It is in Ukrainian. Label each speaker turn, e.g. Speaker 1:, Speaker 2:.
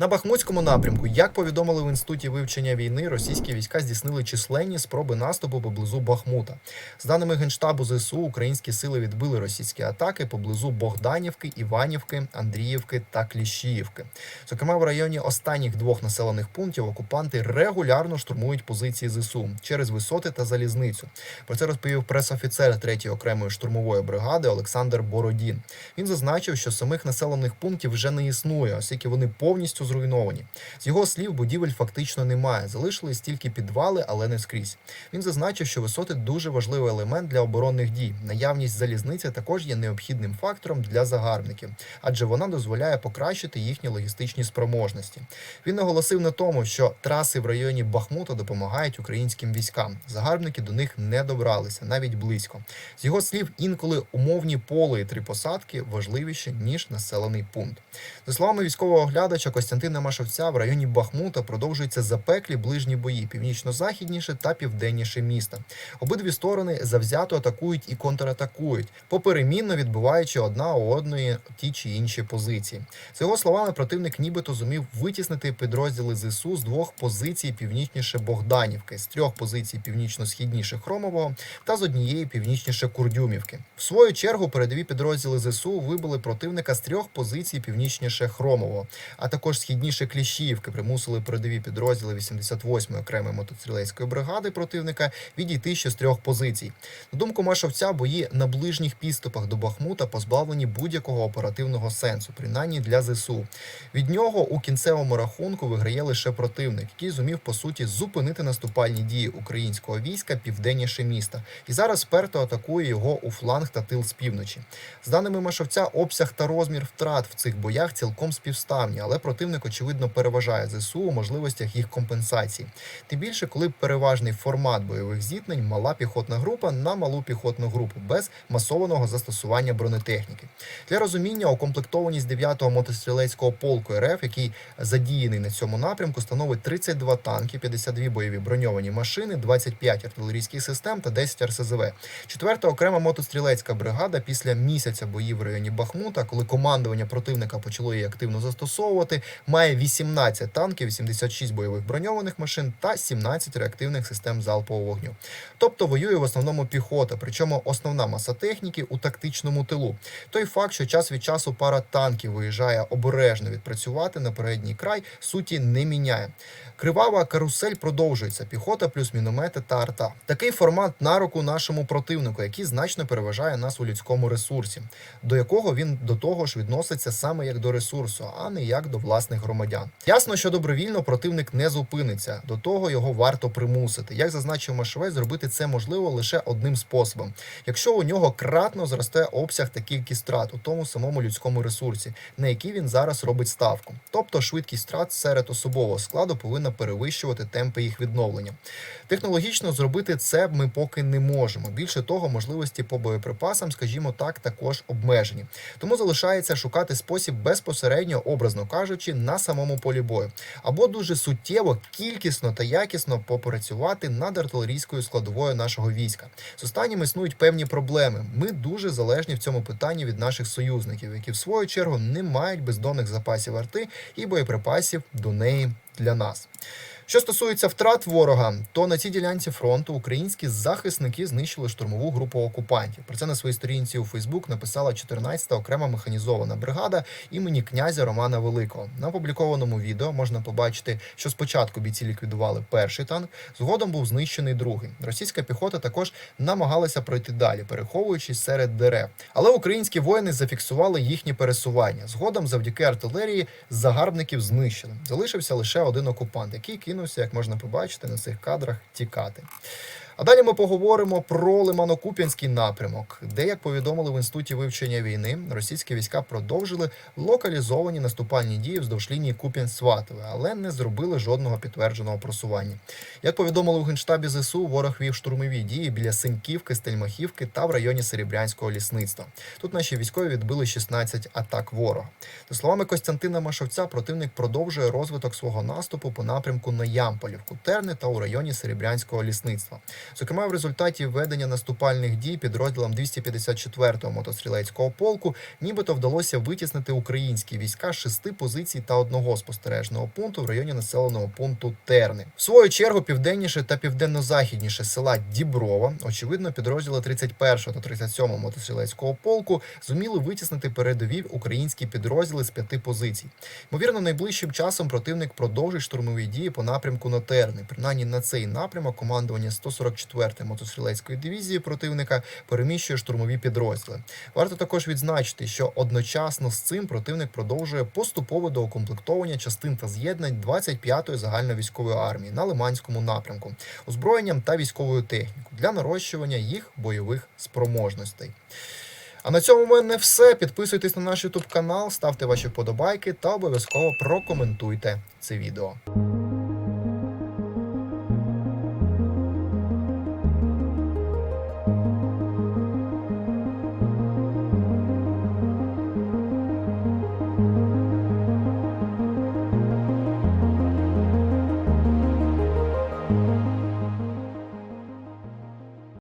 Speaker 1: На Бахмутському напрямку, як повідомили в інституті вивчення війни, російські війська здійснили численні спроби наступу поблизу Бахмута. З даними генштабу ЗСУ, українські сили відбили російські атаки поблизу Богданівки, Іванівки, Андріївки та Кліщіївки. Зокрема, в районі останніх двох населених пунктів окупанти регулярно штурмують позиції ЗСУ через висоти та залізницю. Про це розповів пресофіцер 3-ї окремої штурмової бригади Олександр Бородін. Він зазначив, що самих населених пунктів вже не існує, оскільки вони повністю зруйновані. З його слів, будівель фактично немає. Залишились тільки підвали, але не скрізь. Він зазначив, що висоти дуже важливий елемент для оборонних дій. Наявність залізниці також є необхідним фактором для загарбників, адже вона дозволяє покращити їхні логістичні спроможності. Він наголосив на тому, що траси в районі Бахмута допомагають українським військам. Загарбники до них не добралися навіть близько. З його слів, інколи умовні поле і три посадки важливіші ніж населений пункт. За словами військового оглядача Костянтина Машовця, в районі Бахмута продовжуються запеклі ближні бої північно-західніше та південніше міста. Обидві сторони завзято атакують і контратакують, поперемінно відбиваючи одна у одної ті чи інші позиції. За його словами, противник нібито зумів витіснити підрозділи ЗСУ з двох позицій північніше Богданівки, з трьох позицій північно-східніше Хромового та з однієї північніше Курдюмівки. В свою чергу передові підрозділи ЗСУ вибили противника з трьох позицій північніше Хромового, а також східніше Кліщіївки примусили передові підрозділи 88-ї окремої мотострілецької бригади противника відійти ще з трьох позицій. На думку Машовця, бої на ближніх підступах до Бахмута позбавлені будь-якого оперативного сенсу, принаймні для ЗСУ. Від нього у кінцевому рахунку виграє лише противник, який зумів по суті зупинити наступальні дії українського війська південніше міста, і зараз сперто атакує його у фланг та тил з півночі. З даними Машовця, обсяг та розмір втрат в цих боях цілком співставні, але противник очевидно переважає ЗСУ у можливостях їх компенсації. Тим більше, коли переважний формат бойових зіткнень мала піхотна група на малу піхотну групу без масованого застосування бронетехніки. Для розуміння укомплектованість 9-го мотострілецького полку РФ, який задіяний на цьому напрямку, становить 32 танки, 52 бойові броньовані машини, 25 артилерійських систем та 10 РСЗВ. Четверта окрема мотострілецька бригада після місяця боїв в районі Бахмута, коли командування противника почало її активно застосовувати, має 18 танків, 86 бойових броньованих машин та 17 реактивних систем залпового вогню. Тобто воює в основному піхота, причому основна маса техніки у тактичному тилу. Той факт, що час від часу пара танків виїжджає обережно відпрацювати на передній край, суті не міняє. Кривава карусель продовжується: піхота плюс міномети та арта. Такий формат на руку нашому противнику, який значно переважає нас у людському ресурсі, до якого він до того ж відноситься саме як до ресурсу, а не як до власних громадян. Ясно, що добровільно противник не зупиниться. До того його варто примусити. Як зазначив Машовець, зробити це можливо лише одним способом: якщо у нього кратно зросте обсяг та кількість втрат у тому самому людському ресурсі, на який він зараз робить ставку. Тобто швидкість втрат серед особового складу повинна перевищувати темпи їх відновлення. Технологічно зробити це ми поки не можемо. Більше того, можливості по боєприпасам, скажімо так, також обмежені. Тому залишається шукати спосіб безпосередньо, образно кажучи, на самому полі бою, або дуже суттєво, кількісно та якісно попрацювати над артилерійською складовою нашого війська. З останнім існують певні проблеми. Ми дуже залежні в цьому питанні від наших союзників, які в свою чергу не мають бездонних запасів арти і боєприпасів до неї для нас. Що стосується втрат ворога, то на цій ділянці фронту українські захисники знищили штурмову групу окупантів. Про це на своїй сторінці у Фейсбук написала 14-та окрема механізована бригада імені князя Романа Великого. На опублікованому відео можна побачити, що спочатку бійці ліквідували перший танк, згодом був знищений другий. Російська піхота також намагалася пройти далі, переховуючись серед дерев. Але українські воїни зафіксували їхні пересування. Згодом, завдяки артилерії, загарбників знищили. Залишився лише один окупант, який кинувся, як можна побачити на цих кадрах, тікати. А далі ми поговоримо про Лимано-Куп'янський напрямок, де, як повідомили в інституті вивчення війни, російські війська продовжили локалізовані наступальні дії вздовж лінії Куп'янськ-Сватове, але не зробили жодного підтвердженого просування. Як повідомили у генштабі ЗСУ, ворог вів штурмові дії біля Синьківки, Стельмахівки та в районі Серебрянського лісництва. Тут наші військові відбили 16 атак ворога. За словами Костянтина Машовця, противник продовжує розвиток свого наступу по напрямку на Ямполівку, Терни та у районі Серебрянського лісництва. Зокрема, в результаті ведення наступальних дій підрозділам 254-го мотострілецького полку нібито вдалося витіснити українські війська з шести позицій та одного спостережного пункту в районі населеного пункту Терни. В свою чергу південніше та південно-західніше села Діброва, очевидно, підрозділи 31-го та 37-го мотострілецького полку зуміли витіснити передові українські підрозділи з п'яти позицій. Ймовірно, найближчим часом противник продовжить штурмові дії по напрямку на Терни. Принаймні на цей напрямок командування 144-ї мотострілецької дивізії противника переміщує штурмові підрозділи. Варто також відзначити, що одночасно з цим противник продовжує поступове доукомплектовування частин та з'єднань 25-ї загальновійськової армії на Лиманському напрямку, озброєнням та військовою технікою для нарощування їх бойових спроможностей. А на цьому в мене все. Підписуйтесь на наш YouTube канал, ставте ваші вподобайки та обов'язково прокоментуйте це відео.